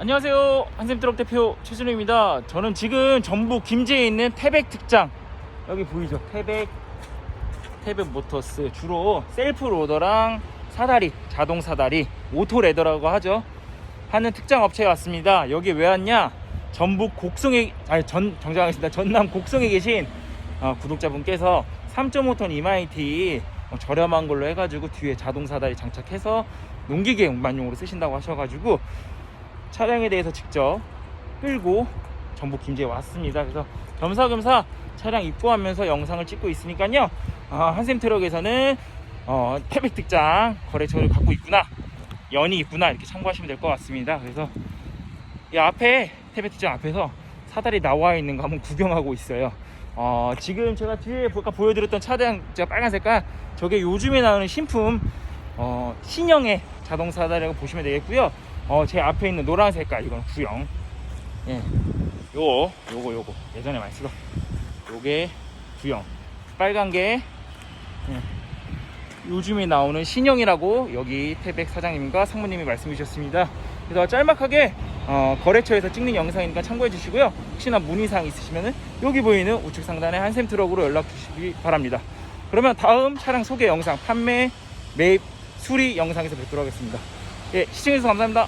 안녕하세요. 한샘트럭 대표 최준호입니다. 저는 지금 전북 김제에 있는 태백 특장. 여기 보이죠? 태백 태백 모터스 주로 셀프 로더랑 사다리 자동 사다리 오토 레더라고 하죠. 하는 특장 업체에 왔습니다. 여기 왜 왔냐? 전북 곡성에 아니 전 정정하겠습니다. 전남 곡성에 계신 어, 구독자분께서 3.5톤 이마이티 어, 저렴한 걸로 해가지고 뒤에 자동 사다리 장착해서 농기계 운반용으로 쓰신다고 하셔가지고 차량에 대해서 직접 끌고 전북 김제에 왔습니다. 그래서 겸사겸사 차량 입고하면서 영상을 찍고 있으니까요. 어, 한샘 트럭에서는 어, 태백 특장 거래처를 갖고 있구나, 연이 있구나 이렇게 참고하시면 될 것 같습니다. 그래서 이 앞에 태백 특장 앞에서 사다리 나와 있는 거 한번 구경하고 있어요. 어, 지금 제가 뒤에 아까 보여드렸던 차량 제가 빨간 색깔 저게 요즘에 나오는 신품 어, 신형의 자동 사다리라고 보시면 되겠고요. 어, 제 앞에 있는 노란 색깔 이건 구형. 예. 요거 요거 요거 예전에 많이 쓰던 요게 구형. 빨간 게 예. 요즘에 나오는 신형이라고 여기 태백 사장님과 상무님이 말씀해 주셨습니다. 그래서 짤막하게 어, 거래처에서 찍는 영상이니까 참고해 주시고요. 혹시나 문의사항 있으시면 여기 보이는 우측 상단에 한샘 트럭으로 연락 주시기 바랍니다. 그러면 다음 차량 소개 영상 판매 매입 수리 영상에서 뵙도록 하겠습니다. 예, 시청해주셔서 감사합니다.